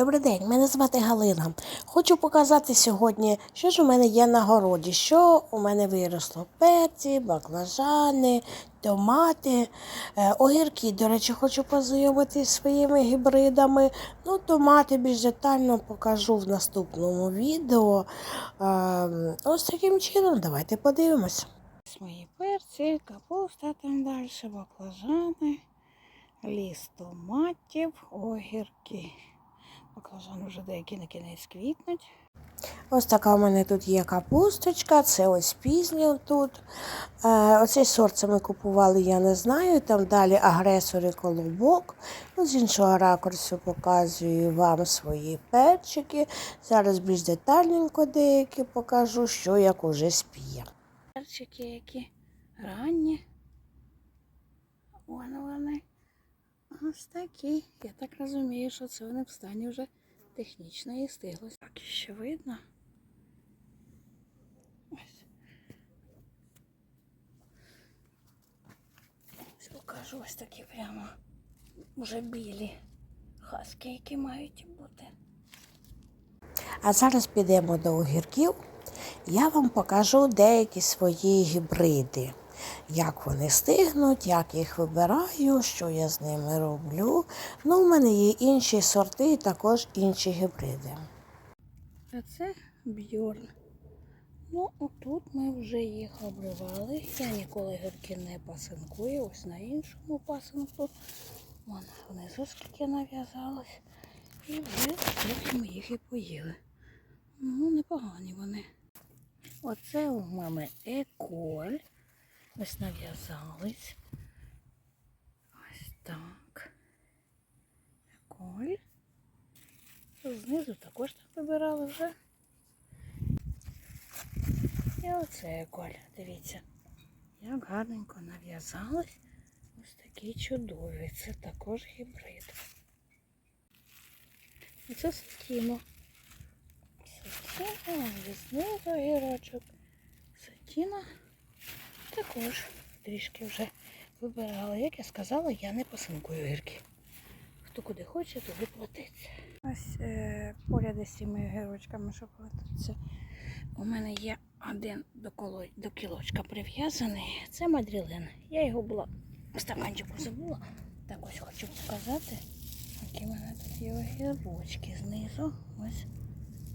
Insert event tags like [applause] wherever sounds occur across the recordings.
Добрий день, мене звати Галина. Хочу показати сьогодні, що ж у мене є на городі, що у мене виросло. Перці, баклажани, томати, е, огірки. До речі, хочу познайомитися своїми гібридами. Ну, томати більш детально покажу в наступному відео. Е, Ось таким чином, давайте подивимось. Мої перці, капуста там далі, баклажани, ліс томатів, огірки. Баклажани вже деякі на кінець квітнуть. Ось така у мене тут є капусточка, це ось пізня тут. Е, оцей сорт це ми купували, я не знаю. Там далі агресори колобок. Ну, з іншого ракурсу показую вам свої перчики. Зараз більш детальненько деякі покажу, що як уже спіє. Перчики які ранні. Вон вони. Ось такі. Я так розумію, що це вони в стані вже технічної стиглості. Так, ще видно. Ось. Ось покажу ось такі прямо вже білі хаски, які мають бути. А зараз підемо до огірків. Я вам покажу деякі свої гібриди. Як вони стигнуть, як їх вибираю, що я з ними роблю. Ну, у мене є інші сорти і також інші гібриди. А це бьорн. Ну, отут ми вже їх обривали. Я ніколи гірки не пасинкую, ось на іншому пасинку. Вон внизу скільки нав'язалось. І вже потім їх і поїли. Ну, непогані вони. Оце у мами еколь. Ось нав'язались. Ось так. Еколь. Знизу також так вибирали вже. І оце еколь. Дивіться, як гарненько нав'язались. Ось такі чудові. Це також гібрид. Оце сатіно. Сатіно, знизу гірочок. Сатіна. Також трішки вже вибирала. Як я сказала, я не пасинкую гірки. Хто куди хоче, туди платиться. Ось е, поряд із цими гірочками, що платиться. У мене є один до, коло, до кілочка прив'язаний. Це мадрілен. Я його була в стаканчику забула. Так ось хочу показати, які в мене тут є огірочки знизу. Ось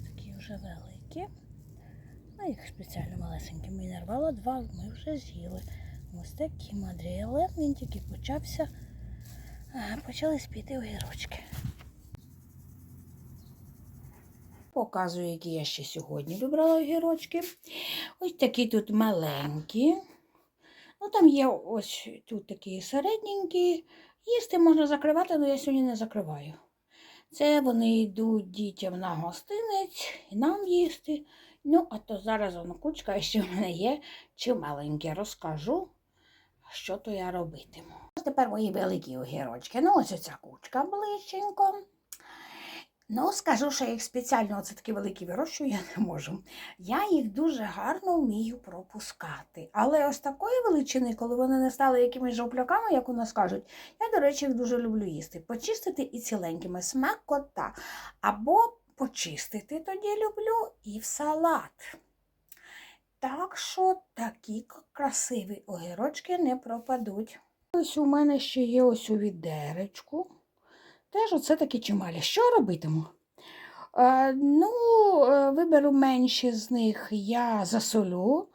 такі вже великі. А їх спеціально малесенькими і нарвала два, ми вже з'їли. Ось такі мадріли. Він тільки почався. Почали спіти огірочки. Показую, які я ще сьогодні вибрала огірочки. Ось такі тут маленькі. Ну, там є ось тут такі середненькі. Їсти можна закривати, але я сьогодні не закриваю. Це вони йдуть дітям на гостинець і нам їсти. Ну, а то зараз воно кучка, ще в мене є чималеньке. Розкажу, що то я робитиму. Ось тепер мої великі огірочки. Ну, ось оця кучка ближченько. Ну, скажу, що я їх спеціально оце такі великі вирощую, я не можу. Я їх дуже гарно вмію пропускати. Але ось такої величини, коли вони не стали якимись жовпляками, як у нас кажуть, я, до речі, їх дуже люблю їсти. Почистити і ціленькими смакота. Або почистити тоді люблю і в салат. Так що такі красиві огірочки не пропадуть. Ось у мене ще є ось у відеречку. Теж оце такі чималі. Що робитиму? Е, ну, е, виберу менші з них, я засолю.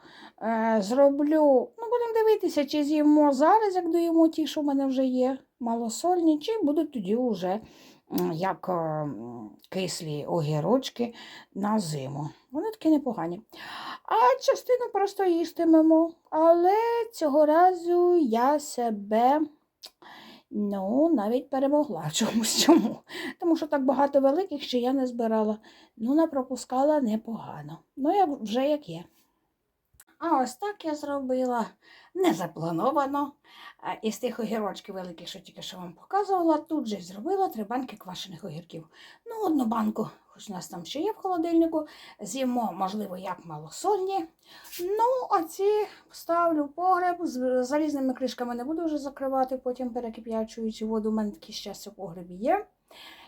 Е, зроблю, ну, будемо дивитися, чи з'їмо зараз, як доїмо ті, що в мене вже є, малосольні, чи будуть тоді вже як е, кислі огірочки на зиму. Вони такі непогані. А частину просто їстимемо. Але цього разу я себе ну, навіть перемогла чомусь чому. Тому що так багато великих ще я не збирала. Ну, не пропускала непогано. Ну, як, вже як є. А ось так я зробила не заплановано. Із тих огірочків великих, що тільки що вам показувала, тут же зробила три банки квашених огірків. Ну, одну банку, хоч у нас там ще є в холодильнику, з'їмо, можливо, як малосольні. Ну, а ці ставлю в погреб, з залізними кришками не буду вже закривати, потім перекип'ячуючи воду. У мене такі щастя в погребі є.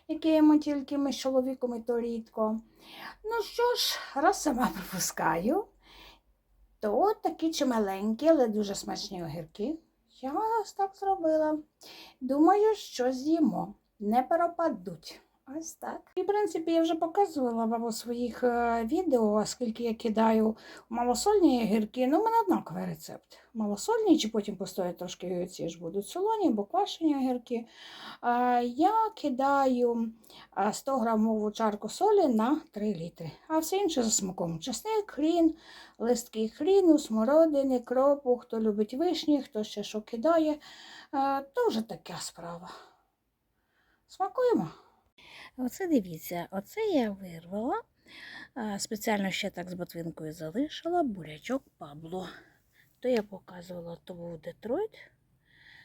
яке їмо тільки ми з чоловіком і то рідко. Ну що ж, раз сама пропускаю, то такі чималенькі, але дуже смачні огірки. Я ось так зробила. Думаю, що з'їмо. Не пропадуть. Ось так. І, в принципі, я вже показувала вам у своїх е, відео, оскільки я кидаю малосольні огірки. Ну, у мене однаковий рецепт. Малосольні, чи потім постоять трошки ці ж будуть солоні, або квашені огірки. Е, я кидаю е, 100 грамову чарку солі на 3 літри. А все інше за смаком. Чесник, хрін, листки хріну, смородини, кропу, хто любить вишні, хто ще що кидає. Е, то вже така справа. Смакуємо. Оце дивіться, оце я вирвала. Спеціально ще так з ботвинкою залишила бурячок Пабло. То я показувала, то був Детройт.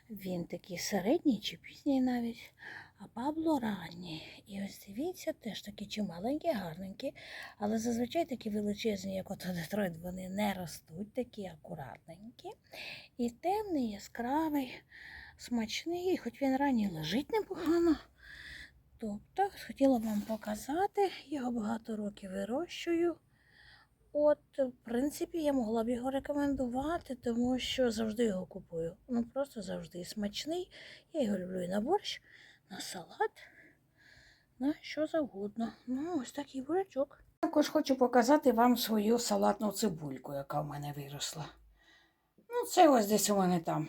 Він такий середній чи пізній навіть, а Пабло ранній. І ось дивіться, теж такі чималенькі, гарненькі, але зазвичай такі величезні, як ото Детройт, вони не ростуть, такі акуратненькі. І темний, яскравий, смачний, хоч він ранній лежить непогано. Тобто, хотіла вам показати, його багато років вирощую. От, в принципі, я могла б його рекомендувати, тому що завжди його купую. Ну, просто завжди смачний. Я його люблю і на борщ, на салат, на що завгодно. Ну, ось такий бурячок. Також хочу показати вам свою салатну цибульку, яка в мене виросла. Ну, це ось десь у мене там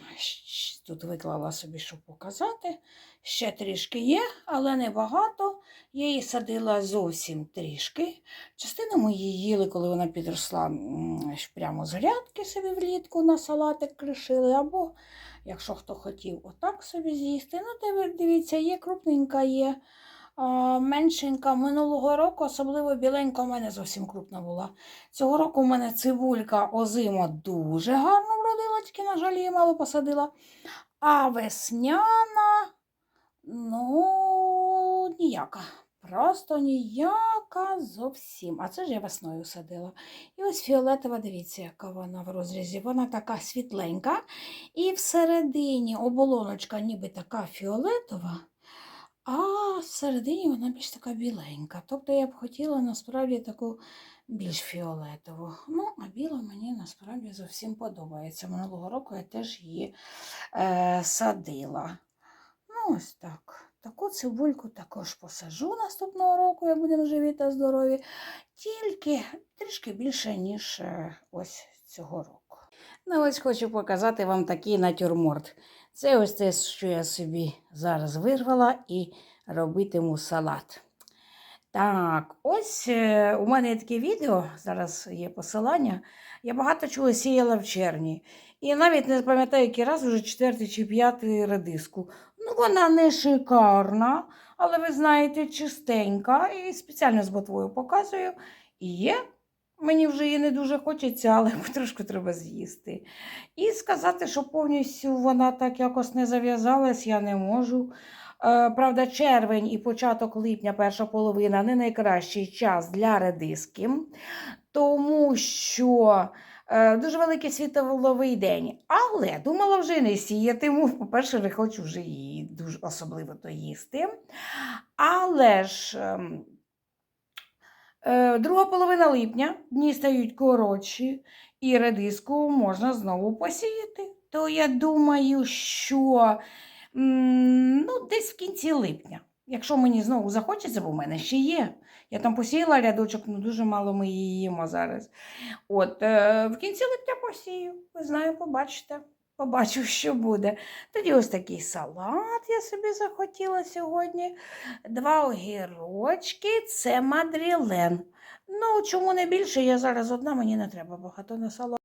тут виклала собі, щоб показати. Ще трішки є, але не багато. Я її садила зовсім трішки. Частину ми її їли, коли вона підросла прямо з грядки собі влітку на салатик кришили, або, якщо хто хотів, отак собі з'їсти. Ну, дивіться, є крупненька, є меншенька. Минулого року, особливо біленька, у мене зовсім крупна була. Цього року у мене цибулька озима дуже гарно вродила, тільки, на жаль, її мало посадила. А весняна, ну, ніяка. Просто ніяка зовсім. А це ж я весною садила. І ось фіолетова, дивіться, яка вона в розрізі. Вона така світленька. І всередині оболоночка ніби така фіолетова, а всередині вона більш така біленька. Тобто я б хотіла насправді таку більш фіолетову. Ну, а біла мені насправді зовсім подобається. Минулого року я теж її е, садила. Ну, ось так. Таку цибульку також посажу наступного року, як будемо живі та здорові, тільки трішки більше, ніж е, ось цього року. Ну, ось хочу показати вам такий натюрморт. Це ось те, що я собі зараз вирвала і робитиму салат. Так, ось е, у мене є таке відео, зараз є посилання. Я багато чого сіяла в червні. І навіть не пам'ятаю, який раз, вже четвертий чи п'ятий редиску. Ну, вона не шикарна, але ви знаєте, чистенька. І спеціально з ботвою показую. І є. Мені вже її не дуже хочеться, але [laughs] трошки треба з'їсти. І сказати, що повністю вона так якось не зав'язалась, я не можу. Е, Правда, червень і початок липня, перша половина не найкращий час для редиски, тому що е, дуже великий світловий день. Але думала вже не сіятиму. По-перше, не хочу вже її дуже особливо то їсти. Але ж. ем, Е, Друга половина липня дні стають коротші, і редиску можна знову посіяти. То я думаю, що ну, десь в кінці липня. Якщо мені знову захочеться, бо в мене ще є. Я там посіяла рядочок, ну дуже мало ми її їмо зараз. От е, в кінці липня посію. Ви знаю, побачите. Побачу, що буде. Тоді ось такий салат я собі захотіла сьогодні. Два огірочки це мадрілен. Ну, чому не більше? Я зараз одна, мені не треба багато на салат.